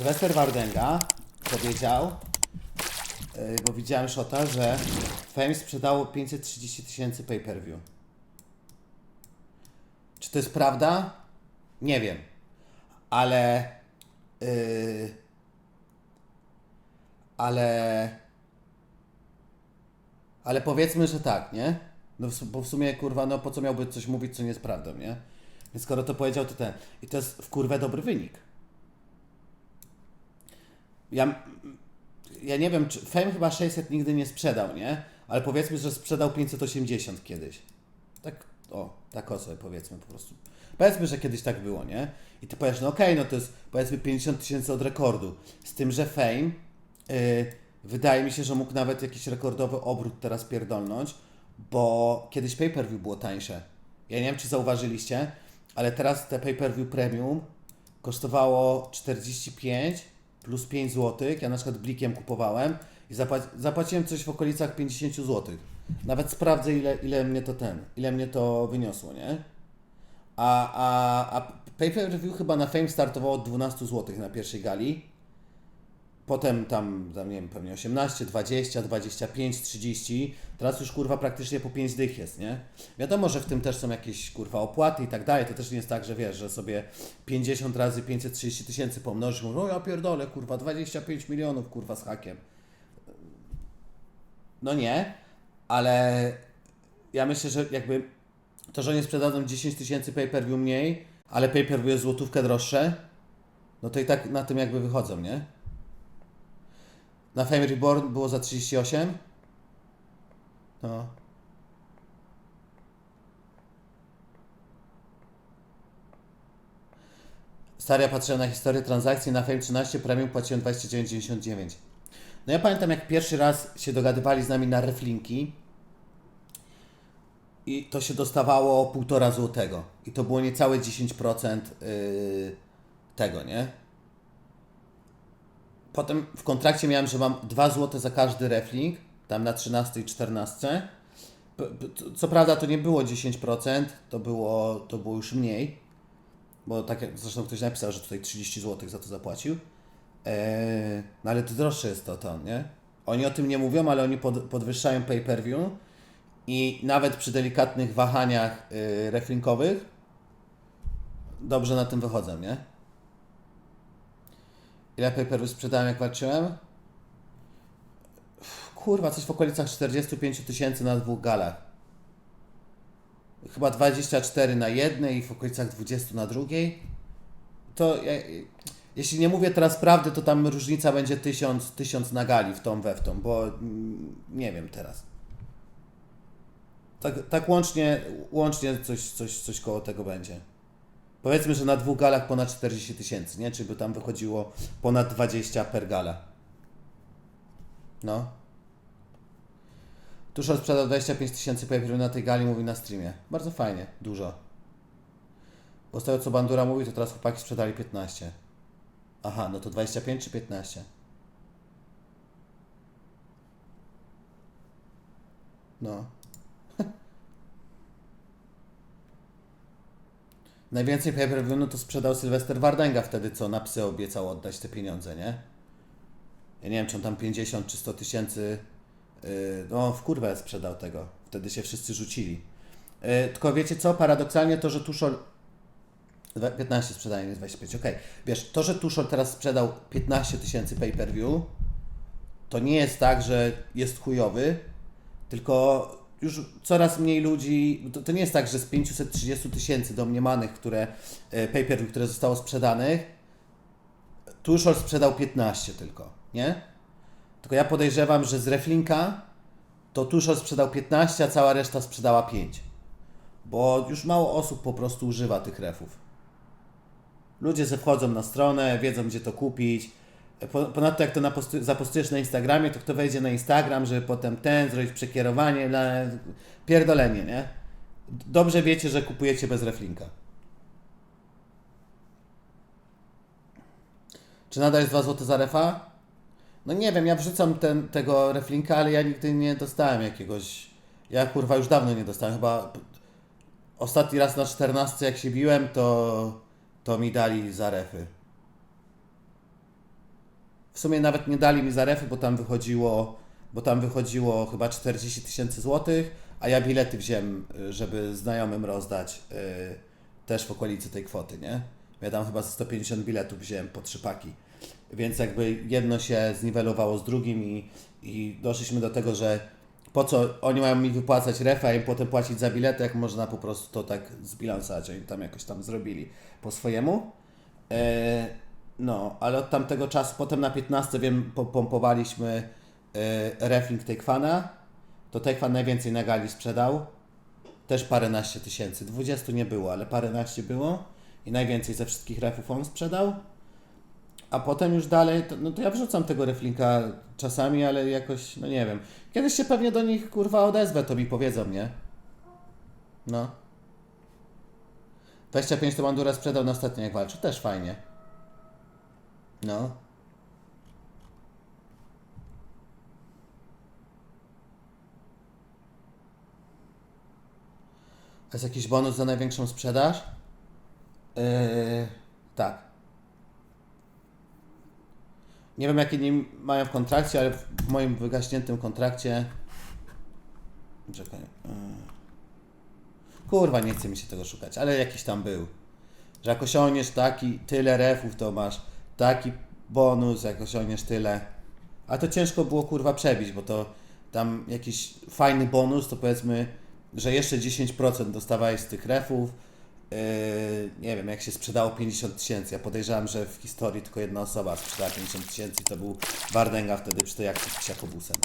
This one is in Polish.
Sylwester Wardenga powiedział, yy, bo widziałem shota, że Fame sprzedało 530 tysięcy pay-per-view. Czy to jest prawda? Nie wiem. Ale. Yy, ale. Ale powiedzmy, że tak, nie? No, w bo w sumie, kurwa, no po co miałby coś mówić, co nie jest prawdą, nie? Więc skoro to powiedział, to ten. I to jest w kurwę dobry wynik. Ja, ja nie wiem, czy Fame chyba 600 nigdy nie sprzedał, nie? Ale powiedzmy, że sprzedał 580 kiedyś. Tak, o, tak o sobie powiedzmy po prostu. Powiedzmy, że kiedyś tak było, nie? I ty powiesz, no okej, no to jest powiedzmy 50 tysięcy od rekordu. Z tym, że Fame, yy, wydaje mi się, że mógł nawet jakiś rekordowy obrót teraz pierdolnąć, bo kiedyś pay-per-view było tańsze. Ja nie wiem, czy zauważyliście, ale teraz te pay-per-view premium kosztowało 45 plus 5 zł. Ja na przykład blikiem kupowałem i zapłaci, zapłaciłem coś w okolicach 50 zł. Nawet sprawdzę, ile, ile mnie to ten, ile mnie to wyniosło, nie? A, a, a pay-per-view chyba na Fame startowało od 12 zł na pierwszej gali. Potem tam, tam, nie wiem, pewnie 18, 20, 25, 30. Teraz już kurwa praktycznie po 5 dych jest, nie? Wiadomo, że w tym też są jakieś kurwa opłaty i tak dalej. To też nie jest tak, że wiesz, że sobie 50 razy 530 tysięcy pomnożysz, mówisz, o ja pierdolę, kurwa, 25 milionów, kurwa, z hakiem. No nie, ale ja myślę, że jakby to, że nie sprzedadzą 10 tysięcy pay-per-view mniej, ale pay-per-view jest złotówkę droższe, no to i tak na tym jakby wychodzą, nie? Na Fame Reborn było za 38. No. Stary, ja na historię transakcji na Fame 13 Premium płaciłem 29,99. No ja pamiętam jak pierwszy raz się dogadywali z nami na reflinki i to się dostawało 1,5 złotego. I to było niecałe 10% yy, tego, nie? Potem w kontrakcie miałem, że mam 2 zł za każdy reflink, tam na 13 i 14. P- p- Co prawda to nie było 10%, to było, to było już mniej, bo tak jak zresztą ktoś napisał, że tutaj 30 zł za to zapłacił. Eee, no ale to droższe jest to, to, nie? Oni o tym nie mówią, ale oni pod, podwyższają pay-per-view i nawet przy delikatnych wahaniach yy, reflinkowych dobrze na tym wychodzą, nie? Ile pay-per-view sprzedałem jak walczyłem? Kurwa, coś w okolicach 45 tysięcy na dwóch galach. Chyba 24 na jednej i w okolicach 20 na drugiej. To ja, jeśli nie mówię teraz prawdy, to tam różnica będzie 1000, 1000 na gali w tą we w tą, bo nie wiem teraz. Tak, tak łącznie, łącznie coś, coś, coś koło tego będzie. Powiedzmy, że na dwóch galach ponad 40 tysięcy, nie? Czy by tam wychodziło ponad 20 per gala. No. Tuszol sprzedał 25 tysięcy pay na tej gali, mówi na streamie. Bardzo fajnie, dużo. Bo z tego co Bandura mówi, to teraz chłopaki sprzedali 15. Aha, no to 25 czy 15? No. Najwięcej pay-per-view no to sprzedał Sylwester Wardenga wtedy, co na psy obiecał oddać te pieniądze, nie? Ja nie wiem, czy on tam 50 czy 100 tysięcy, yy, no w kurwę sprzedał tego. Wtedy się wszyscy rzucili. Yy, tylko wiecie co, paradoksalnie to, że Tuszol 15 sprzedaje, nie 25, okej. Wiesz, to, że Tuszol teraz sprzedał 15 tysięcy pay-per-view, to nie jest tak, że jest chujowy, tylko już coraz mniej ludzi, to, to nie jest tak, że z 530 tysięcy domniemanych, które e, pay-per-view, które zostało sprzedanych, Tuszol sprzedał 15 tylko, nie? Tylko ja podejrzewam, że z Reflinka to Tuszol sprzedał 15, a cała reszta sprzedała 5. Bo już mało osób po prostu używa tych refów. Ludzie se wchodzą na stronę, wiedzą gdzie to kupić. Po- Ponadto jak to zapostujesz na Instagramie, to kto wejdzie na Instagram, żeby potem ten, zrobić przekierowanie, dla... pierdolenie, nie? Dobrze wiecie, że kupujecie bez reflinka. Czy nadal jest 2 zł za refa? No nie wiem, ja wrzucam ten, tego reflinka, ale ja nigdy nie dostałem jakiegoś... Ja kurwa już dawno nie dostałem, chyba ostatni raz na 14 jak się biłem, to, to mi dali za refy. W sumie nawet nie dali mi za refy, bo tam wychodziło, bo tam wychodziło chyba 40 tysięcy złotych, a ja bilety wziąłem, y, żeby znajomym rozdać y, też w okolicy tej kwoty, nie? Ja tam chyba ze 150 biletów wziąłem po trzy paki. Więc jakby jedno się zniwelowało z drugim i, i doszliśmy do tego, że po co oni mają mi wypłacać refę, a potem płacić za bilety, jak można po prostu to tak zbilansować, oni tam jakoś tam zrobili po swojemu. E, no, ale od tamtego czasu, potem na 15 wiem, popompowaliśmy e, refing Takefana, to Takefan najwięcej na gali sprzedał, też paręnaście tysięcy, 20 nie było, ale paręnaście było i najwięcej ze wszystkich refów on sprzedał. A potem już dalej, to, no to ja wrzucam tego reflinka czasami, ale jakoś, no nie wiem. Kiedyś się pewnie do nich kurwa odezwę, to mi powiedzą, nie? No. 25 to Bandura sprzedał na ostatnio jak walczył, też fajnie. No. A jest jakiś bonus za największą sprzedaż? Yy, tak. Nie wiem, jakie nie mają w kontrakcie, ale w w moim wygaśniętym kontrakcie. Czekaj. yy. Kurwa, nie chce mi się tego szukać, ale jakiś tam był. Że jak osiągniesz taki, tyle refów, to masz taki bonus, jak osiągniesz tyle. A to ciężko było kurwa przebić, bo to tam jakiś fajny bonus, to powiedzmy, że jeszcze 10% dostawałeś z tych refów. Yy, nie wiem, jak się sprzedało 50 tysięcy. Ja podejrzewam, że w historii tylko jedna osoba sprzedała 50 tysięcy to był Wardenga wtedy przy tej akcji z psiakobusem.